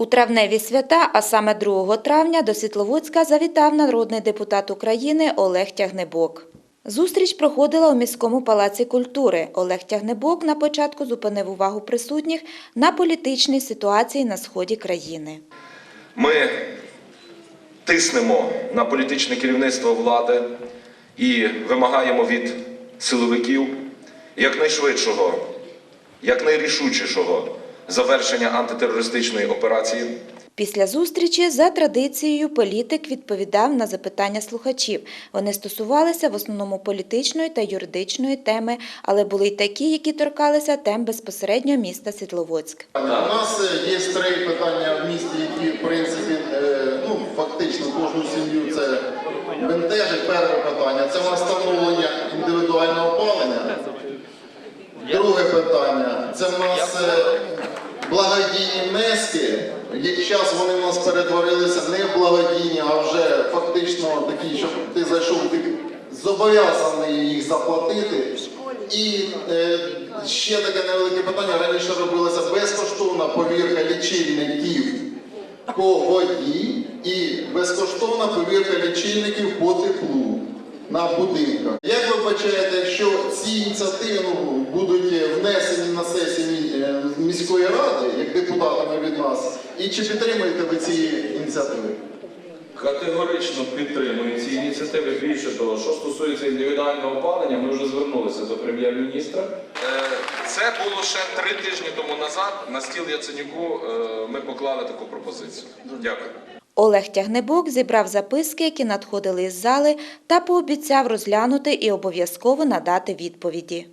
У травневі свята, а саме 2 травня, до Світловодська завітав народний депутат України Олег Тягнебок. Зустріч проходила у міському палаці культури. Олег Тягнебок на початку зупинив увагу присутніх на політичній ситуації на сході країни. Ми тиснемо на політичне керівництво влади і вимагаємо від силовиків якнайшвидшого, якнайрішучішого завершення антитерористичної операції. Після зустрічі за традицією політик відповідав на запитання слухачів. Вони стосувалися в основному політичної та юридичної теми, але були й такі, які торкалися тем безпосередньо міста Світловодськ. У нас е, є три питання в місті, які в принципі е, ну фактично кожну сім'ю це бентежить. Перше питання це у нас встановлення індивідуального опалення. Друге питання це в нас е, благодійні внески. Як час вони в нас перетворилися не в благодійні, а вже фактично такі, щоб ти зайшов, ти зобов'язаний їх заплатити. І е, ще таке невелике питання. Раніше робилася безкоштовна повірка лічильників по воді і безкоштовна повірка лічильників по теплу на будинках. Як ви бачаєте, якщо ці ініціативи ну, будуть внесені на сесії е, міської ради, як депутатами від нас, і чи підтримуєте ви ці ініціативи? Категорично підтримую ці ініціативи. Більше того, що стосується індивідуального опалення, ми вже звернулися до прем'єр-міністра. Е, Це було ще три тижні тому назад. На стіл Яценюку е, ми поклали таку пропозицію. Дякую. Олег Тягнебок зібрав записки, які надходили із зали, та пообіцяв розглянути і обов'язково надати відповіді.